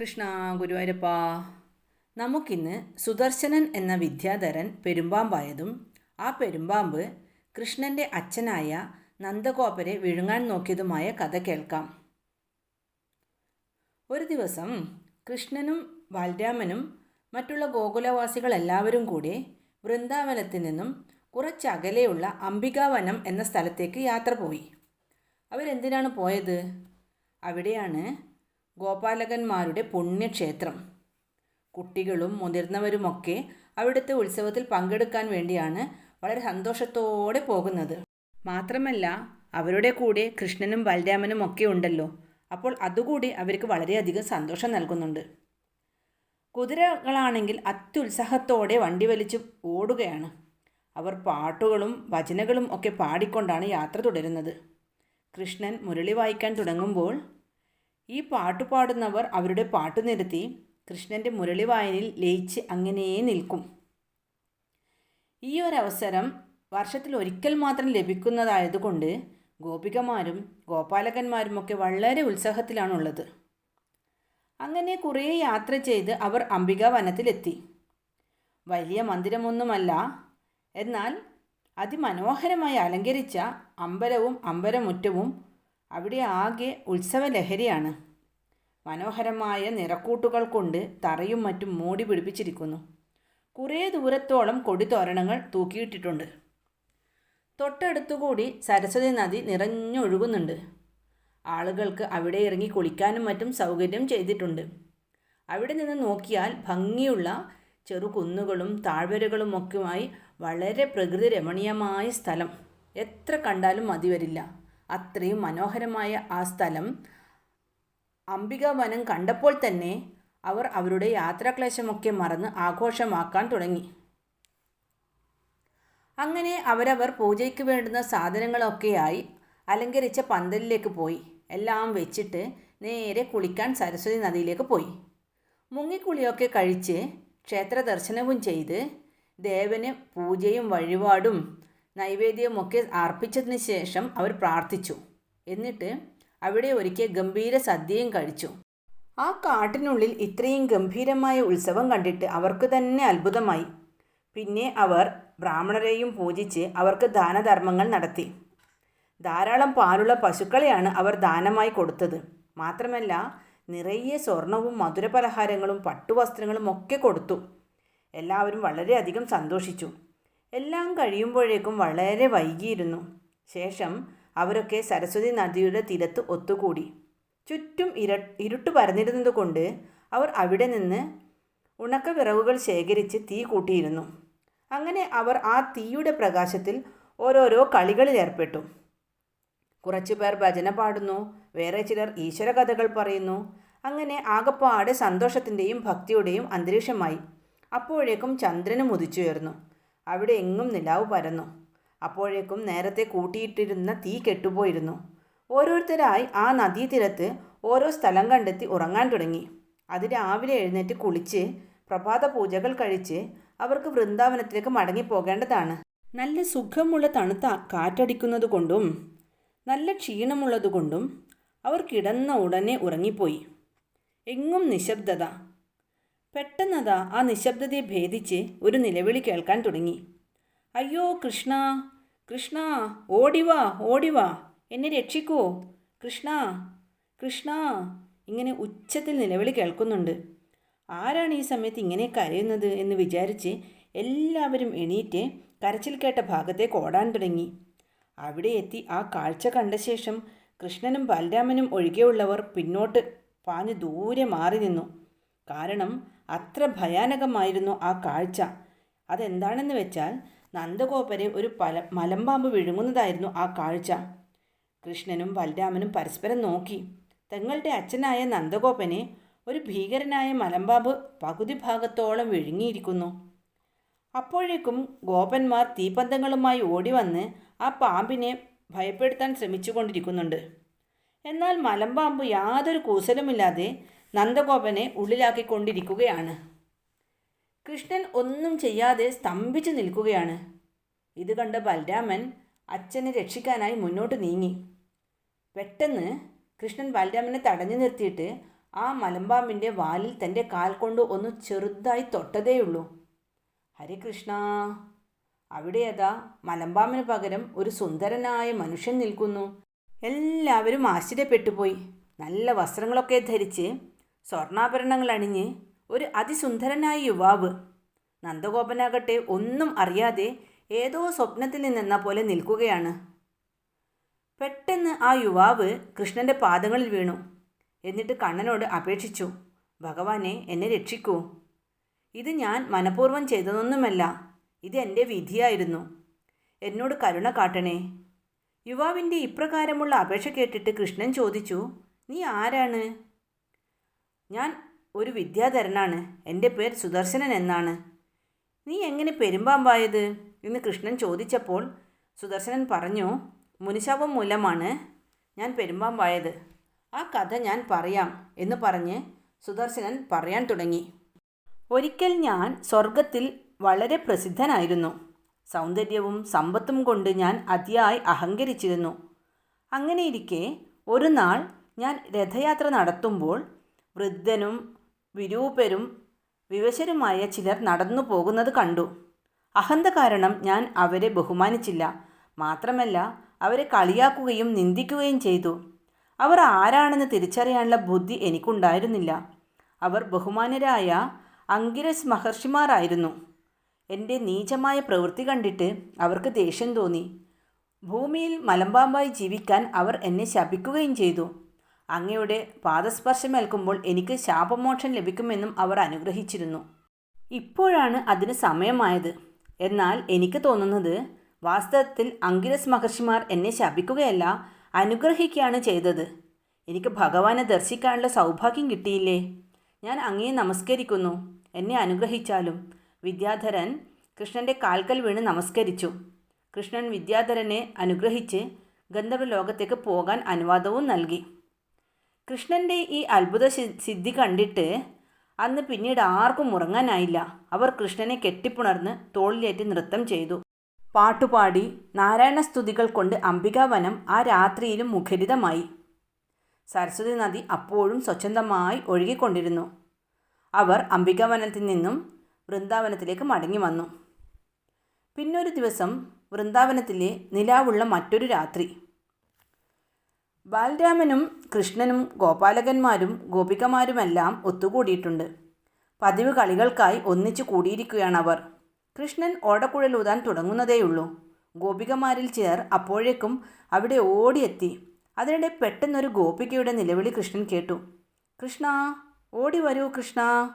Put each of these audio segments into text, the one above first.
കൃഷ്ണ ഗുരുവായൂരപ്പ. നമുക്കിന്ന് സുദർശനൻ എന്ന വിദ്യാധരൻ പെരുമ്പാമ്പായതും ആ പെരുമ്പാമ്പ് കൃഷ്ണന്റെ അച്ഛനായ നന്ദഗോപരെ വിഴുങ്ങാൻ നോക്കിയതുമായ കഥ കേൾക്കാം. ഒരു ദിവസം കൃഷ്ണനും ബാലരാമനും മറ്റുള്ള ഗോകുലവാസികൾ എല്ലാവരും കൂടി വൃന്ദാവനത്തിൽ നിന്നും കുറച്ചകലെയുള്ള അംബികാവനം എന്ന സ്ഥലത്തേക്ക് യാത്ര പോയി. അവരെന്തിനാണ് പോയത്? അവിടെയാണ് ഗോപാലകന്മാരുടെ പുണ്യക്ഷേത്രം. കുട്ടികളും മുതിർന്നവരുമൊക്കെ അവിടുത്തെ ഉത്സവത്തിൽ പങ്കെടുക്കാൻ വേണ്ടിയാണ് വളരെ സന്തോഷത്തോടെ പോകുന്നത്. മാത്രമല്ല അവരുടെ കൂടെ കൃഷ്ണനും ബലരാമനും ഒക്കെ ഉണ്ടല്ലോ. അപ്പോൾ അതുകൂടി അവർക്ക് വളരെയധികം സന്തോഷം നൽകുന്നുണ്ട്. കുതിരകളാണെങ്കിൽ അത്യുത്സാഹത്തോടെ വണ്ടി വലിച്ച് ഓടുകയാണ്. അവർ പാട്ടുകളും ഭജനകളും ഒക്കെ പാടിക്കൊണ്ടാണ് യാത്ര തുടരുന്നത്. കൃഷ്ണൻ മുരളി വായിക്കാൻ തുടങ്ങുമ്പോൾ ഈ പാട്ട് പാടുന്നവർ അവരുടെ പാട്ട് നിർത്തി കൃഷ്ണന്റെ മുരളി വായനയിൽ ലയിച്ച് അങ്ങനെ നിൽക്കും. ഈ ഒരവസരം വർഷത്തിൽ ഒരിക്കൽ മാത്രം ലഭിക്കുന്നതായതുകൊണ്ട് ഗോപികമാരും ഗോപാലകന്മാരുമൊക്കെ വളരെ ഉത്സാഹത്തിലാണുള്ളത്. അങ്ങനെ കുറേ യാത്ര ചെയ്ത് അവർ അംബിക വനത്തിലെത്തി വലിയ മന്ദിരമൊന്നുമല്ല എന്നാൽ അതിമനോഹരമായി അലങ്കരിച്ച അമ്പലവും അമ്പലമുറ്റവും അവിടെ ആകെ ഉത്സവലഹരിയാണ്. മനോഹരമായ നിറക്കൂട്ടുകൾ കൊണ്ട് തറയും മറ്റും മൂടി പിടിപ്പിച്ചിരിക്കുന്നു. കുറേ ദൂരത്തോളം കൊടിത്തോരണങ്ങൾ തൂക്കിയിട്ടിട്ടുണ്ട്. തൊട്ടടുത്തുകൂടി സരസ്വതി നദി നിറഞ്ഞൊഴുകുന്നുണ്ട്. ആളുകൾക്ക് അവിടെ ഇറങ്ങി കുളിക്കാനും മറ്റും സൗകര്യം ചെയ്തിട്ടുണ്ട്. അവിടെ നിന്ന് നോക്കിയാൽ ഭംഗിയുള്ള ചെറു കുന്നുകളും താഴ്വരകളും ഒക്കെയുമായി വളരെ പ്രകൃതി രമണീയമായ സ്ഥലം. എത്ര കണ്ടാലും മതി വരില്ല. അത്രയും മനോഹരമായ ആ സ്ഥലം അംബിക വനം കണ്ടപ്പോൾ തന്നെ അവർ അവരുടെ യാത്രാക്ലേശമൊക്കെ മറന്ന് ആഘോഷമാക്കാൻ തുടങ്ങി. അങ്ങനെ അവരവർ പൂജയ്ക്ക് വേണ്ടുന്ന സാധനങ്ങളൊക്കെയായി അലങ്കരിച്ച പന്തലിലേക്ക് പോയി. എല്ലാം വെച്ചിട്ട് നേരെ കുളിക്കാൻ സരസ്വതി നദിയിലേക്ക് പോയി. മുങ്ങിക്കുളിയൊക്കെ കഴിച്ച് ക്ഷേത്ര ദർശനവും ചെയ്ത് ദേവന് പൂജയും വഴിപാടും നൈവേദ്യവുമൊക്കെ അർപ്പിച്ചതിന് ശേഷം അവർ പ്രാർത്ഥിച്ചു. എന്നിട്ട് അവിടെ ഒരുക്കിയ ഗംഭീര സദ്യയും കഴിച്ചു. ആ കാട്ടിനുള്ളിൽ ഇത്രയും ഗംഭീരമായ ഉത്സവം കണ്ടിട്ട് അവർക്ക് തന്നെ അത്ഭുതമായി. പിന്നെ അവർ ബ്രാഹ്മണരെയും പൂജിച്ച് അവർക്ക് ദാനധർമ്മങ്ങൾ നടത്തി. ധാരാളം പാലുള്ള പശുക്കളെയാണ് അവർ ദാനമായി കൊടുത്തത്. മാത്രമല്ല നിറയെ സ്വർണവും മധുരപലഹാരങ്ങളും പട്ടുവസ്ത്രങ്ങളും ഒക്കെ കൊടുത്തു. എല്ലാവരും വളരെയധികം സന്തോഷിച്ചു. എല്ലാം കഴിയുമ്പോഴേക്കും വളരെ വൈകിയിരുന്നു. ശേഷം അവരൊക്കെ സരസ്വതി നദിയുടെ തീരത്ത് ഒത്തുകൂടി. ചുറ്റും ഇര ഇരുട്ട് പരന്നിരുന്നതുകൊണ്ട് അവർ അവിടെ നിന്ന് ഉണക്ക വിറകുകൾ ശേഖരിച്ച് തീ കൂട്ടിയിരുന്നു. അങ്ങനെ അവർ ആ തീയുടെ പ്രകാശത്തിൽ ഓരോരോ കളികളിൽ ഏർപ്പെട്ടു. കുറച്ചു പേർ ഭജന പാടുന്നു വേറെ ചിലർ ഈശ്വര കഥകൾ പറയുന്നു. അങ്ങനെ ആകപ്പാടെ സന്തോഷത്തിന്റെയും ഭക്തിയുടെയും അന്തരീക്ഷമായി. അപ്പോഴേക്കും ചന്ദ്രനും ഉദിച്ചുയർന്നു. അവിടെ എങ്ങും നിലാവ് പരന്നു. അപ്പോഴേക്കും നേരത്തെ കൂട്ടിയിട്ടിരുന്ന തീ കെട്ടുപോയിരുന്നു. ഓരോരുത്തരായി ആ നദീതീരത്ത് ഓരോ സ്ഥലം കണ്ടെത്തി ഉറങ്ങാൻ തുടങ്ങി. അത് രാവിലെ എഴുന്നേറ്റ് കുളിച്ച് പ്രഭാത പൂജകൾ കഴിച്ച് അവർക്ക് വൃന്ദാവനത്തിലേക്ക് മടങ്ങിപ്പോകേണ്ടതാണ്. നല്ല സുഖമുള്ള തണുത്ത കാറ്റടിക്കുന്നതുകൊണ്ടും നല്ല ക്ഷീണമുള്ളതുകൊണ്ടും അവർ കിടന്ന ഉടനെ ഉറങ്ങിപ്പോയി. എങ്ങും നിശബ്ദത പെട്ടെന്നതാ ആ നിശബ്ദതയെ ഭേദിച്ച് ഒരു നിലവിളി കേൾക്കാൻ തുടങ്ങി. അയ്യോ കൃഷ്ണ കൃഷ്ണ ഓടിവാ ഓടിവാ എന്നെ രക്ഷിക്കൂ കൃഷ്ണ കൃഷ്ണ ഇങ്ങനെ ഉച്ചത്തിൽ നിലവിളി കേൾക്കുന്നുണ്ട്. ആരാണ് ഈ സമയത്ത് ഇങ്ങനെ കരയുന്നത്? എന്ന് വിചാരിച്ച് എല്ലാവരും എണീറ്റ് കരച്ചിൽ കേട്ട ഭാഗത്തേക്ക് ഓടാൻ തുടങ്ങി. അവിടെ എത്തി ആ കാഴ്ച കണ്ട ശേഷം കൃഷ്ണനും ബലരാമനും ഒഴികെയുള്ളവർ പിന്നോട്ട് പാഞ്ഞ് ദൂരെ മാറി നിന്നു. കാരണം അത്ര ഭയാനകമായിരുന്നു ആ കാഴ്ച. അതെന്താണെന്ന് വെച്ചാൽ നന്ദഗോപരെ ഒരു പല മലമ്പാമ്പ് വിഴുങ്ങുന്നതായിരുന്നു ആ കാഴ്ച. കൃഷ്ണനും ബലരാമനും പരസ്പരം നോക്കി. തങ്ങളുടെ അച്ഛനായ നന്ദഗോപനെ ഒരു ഭീകരനായ മലമ്പാമ്പ് പകുതി ഭാഗത്തോളം വിഴുങ്ങിയിരിക്കുന്നു. അപ്പോഴേക്കും ഗോപന്മാർ തീപ്പന്തങ്ങളുമായി ഓടി വന്ന് ആ പാമ്പിനെ ഭയപ്പെടുത്താൻ ശ്രമിച്ചുകൊണ്ടിരിക്കുന്നുണ്ട്. എന്നാൽ മലമ്പാമ്പ് യാതൊരു കൂസലുമില്ലാതെ നന്ദഗോപനെ ഉള്ളിലാക്കിക്കൊണ്ടിരിക്കുകയാണ്. കൃഷ്ണൻ ഒന്നും ചെയ്യാതെ സ്തംഭിച്ചു നിൽക്കുകയാണ്. ഇത് കണ്ട ബലരാമൻ അച്ഛനെ രക്ഷിക്കാനായി മുന്നോട്ട് നീങ്ങി. പെട്ടെന്ന് കൃഷ്ണൻ ബലരാമനെ തടഞ്ഞു നിർത്തിയിട്ട് ആ മലമ്പാമ്പിന്റെ വാലിൽ തന്റെ കാൽ കൊണ്ട് ഒന്ന് ചെറുതായി തൊട്ടതേയുള്ളൂ. ഹരേ കൃഷ്ണ. അവിടെ അതാ മലമ്പാമ്പിന് പകരം ഒരു സുന്ദരനായ മനുഷ്യൻ നിൽക്കുന്നു. എല്ലാവരും ആശ്ചര്യപ്പെട്ടുപോയി നല്ല വസ്ത്രങ്ങളൊക്കെ ധരിച്ച് സ്വർണാഭരണങ്ങൾ അണിഞ്ഞ് ഒരു അതിസുന്ദരനായ യുവാവ്. നന്ദഗോപനാകട്ടെ ഒന്നും അറിയാതെ ഏതോ സ്വപ്നത്തിൽ നിന്നെന്ന പോലെ നിൽക്കുകയാണ്. പെട്ടെന്ന് ആ യുവാവ് കൃഷ്ണന്റെ പാദങ്ങളിൽ വീണു. എന്നിട്ട് കണ്ണനോട് അപേക്ഷിച്ചു ഭഗവാനെ എന്നെ രക്ഷിക്കൂ. ഇത് ഞാൻ മനഃപൂർവം ചെയ്തതൊന്നുമല്ല. ഇത് എന്റെ വിധിയായിരുന്നു. എന്നോട് കരുണ കാട്ടണേ. യുവാവിന്റെ ഇപ്രകാരമുള്ള അപേക്ഷ കേട്ടിട്ട് കൃഷ്ണൻ ചോദിച്ചു നീ ആരാണ്? ഞാൻ ഒരു വിദ്യാധരനാണ്. എന്റെ പേര് സുദർശനൻ എന്നാണ്. നീ എങ്ങനെ പെരുമ്പാമ്പായത്? എന്ന് കൃഷ്ണൻ ചോദിച്ചപ്പോൾ സുദർശനൻ പറഞ്ഞു മുനിശാപം മൂലമാണ് ഞാൻ പെരുമ്പാമ്പായത്. ആ കഥ ഞാൻ പറയാം എന്ന് പറഞ്ഞ് സുദർശനൻ പറയാൻ തുടങ്ങി. ഒരിക്കൽ ഞാൻ സ്വർഗത്തിൽ വളരെ പ്രസിദ്ധനായിരുന്നു. സൗന്ദര്യവും സമ്പത്തും കൊണ്ട് ഞാൻ അതിയായി അഹങ്കരിച്ചിരുന്നു. അങ്ങനെയിരിക്കെ ഒരു നാൾ ഞാൻ രഥയാത്ര നടത്തുമ്പോൾ വൃദ്ധനും വിരൂപരും വിവശരുമായ ചിലർ നടന്നു പോകുന്നത് കണ്ടു. അഹന്ത കാരണം ഞാൻ അവരെ ബഹുമാനിച്ചില്ല. മാത്രമല്ല അവരെ കളിയാക്കുകയും നിന്ദിക്കുകയും ചെയ്തു. അവർ ആരാണെന്ന് തിരിച്ചറിയാനുള്ള ബുദ്ധി എനിക്കുണ്ടായിരുന്നില്ല. അവർ ബഹുമാനരായ അങ്കിരസ് മഹർഷിമാരായിരുന്നു. എന്റെ നീചമായ പ്രവൃത്തി കണ്ടിട്ട് അവർക്ക് ദേഷ്യം തോന്നി. ഭൂമിയിൽ മലമ്പാമ്പായി ജീവിക്കാൻ അവർ എന്നെ ശപിക്കുകയും ചെയ്തു. അങ്ങയുടെ പാദസ്പർശമേൽക്കുമ്പോൾ എനിക്ക് ശാപമോക്ഷം ലഭിക്കുമെന്നും അവർ അനുഗ്രഹിച്ചിരുന്നു. ഇപ്പോഴാണ് അതിന് സമയമായത്. എന്നാൽ എനിക്ക് തോന്നുന്നത് വാസ്തവത്തിൽ അങ്കിരസ് മഹർഷിമാർ എന്നെ ശപിക്കുകയല്ല അനുഗ്രഹിക്കുകയാണ് ചെയ്തത്. എനിക്ക് ഭഗവാനെ ദർശിക്കാനുള്ള സൗഭാഗ്യം കിട്ടിയില്ലേ? ഞാൻ അങ്ങയെ നമസ്കരിക്കുന്നു. എന്നെ അനുഗ്രഹിച്ചാലും. വിദ്യാധരൻ കൃഷ്ണന്റെ കാൽക്കൽ വീണ് നമസ്കരിച്ചു. കൃഷ്ണൻ വിദ്യാധരനെ അനുഗ്രഹിച്ച് ഗന്ധർവ ലോകത്തേക്ക് പോകാൻ അനുവാദവും നൽകി. കൃഷ്ണന്റെ ഈ അത്ഭുത സിദ്ധി കണ്ടിട്ട് അന്ന് പിന്നീട് ആർക്കും ഉറങ്ങാനായില്ല. അവർ കൃഷ്ണനെ കെട്ടിപ്പുണർന്ന് തോളിലേറ്റ് നൃത്തം ചെയ്തു. പാട്ടുപാടി നാരായണ സ്തുതികൾ കൊണ്ട് അംബികാവനം ആ രാത്രിയിലും മുഖരിതമായി. സരസ്വതി നദി അപ്പോഴും സ്വച്ഛന്തമായി ഒഴുകിക്കൊണ്ടിരുന്നു. അവർ അംബികാവനത്തിൽ നിന്നും വൃന്ദാവനത്തിലേക്ക് മടങ്ങി വന്നു. പിന്നൊരു ദിവസം വൃന്ദാവനത്തിലെ നിലാവുള്ള മറ്റൊരു രാത്രി. ബാലരാമനും കൃഷ്ണനും ഗോപാലകന്മാരും ഗോപികമാരുമെല്ലാം ഒത്തുകൂടിയിട്ടുണ്ട്. പതിവ് കളികൾക്കായി ഒന്നിച്ചു കൂടിയിരിക്കുകയാണ് അവർ. കൃഷ്ണൻ ഓടക്കുഴലൂതാൻ തുടങ്ങുന്നതേയുള്ളൂ. ഗോപികമാരിൽ ചിലർ അപ്പോഴേക്കും അവിടെ ഓടിയെത്തി. അതിനിടെ പെട്ടെന്നൊരു ഗോപികയുടെ നിലവിളി കൃഷ്ണൻ കേട്ടു. കൃഷ്ണ ഓടി വരൂ കൃഷ്ണ.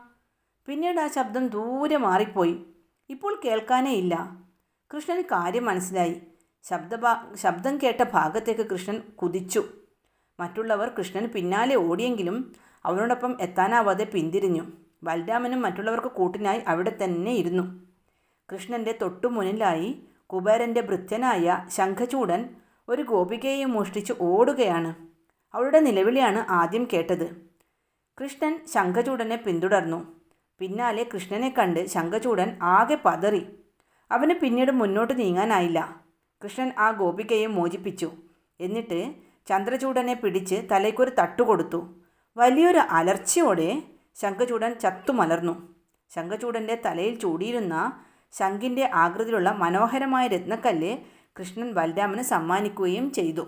പിന്നീട് ആ ശബ്ദം ദൂരെ മാറിപ്പോയി. ഇപ്പോൾ കേൾക്കാനേ ഇല്ല കൃഷ്ണന് കാര്യം മനസ്സിലായി. ശബ്ദഭാ ശബ്ദം കേട്ട ഭാഗത്തേക്ക് കൃഷ്ണൻ കുതിച്ചു. മറ്റുള്ളവർ കൃഷ്ണന് പിന്നാലെ ഓടിയെങ്കിലും അവനോടൊപ്പം എത്താനാവാതെ പിന്തിരിഞ്ഞു. ബലരാമനും മറ്റുള്ളവർക്ക് കൂട്ടിനായി അവിടെ തന്നെ ഇരുന്നു. കൃഷ്ണന്റെ തൊട്ടുമുന്നിലായി കുബേരന്റെ ഭൃത്യനായ ശംഖചൂടൻ ഒരു ഗോപികയെ മോഷ്ടിച്ച് ഓടുകയാണ്. അവളുടെ നിലവിളിയാണ് ആദ്യം കേട്ടത്. കൃഷ്ണൻ ശംഖചൂടനെ പിന്തുടർന്നു. പിന്നാലെ കൃഷ്ണനെ കണ്ട് ശംഖചൂടൻ ആകെ പതറി. അവന് പിന്നീട് മുന്നോട്ട് നീങ്ങാനായില്ല. കൃഷ്ണൻ ആ ഗോപികയെ മോചിപ്പിച്ചു. എന്നിട്ട് ചന്ദ്രചൂടനെ പിടിച്ച് തലയ്ക്കൊരു തട്ടുകൊടുത്തു വലിയൊരു അലർച്ചയോടെ ശംഖചൂടൻ ചത്തുമലർന്നു ശംഖചൂടന്റെ തലയിൽ ചൂടിയിരുന്ന ശംഖിന്റെ ആകൃതിയിലുള്ള മനോഹരമായ രത്നക്കല്ല് കൃഷ്ണൻ ബലരാമന് സമ്മാനിക്കുകയും ചെയ്തു.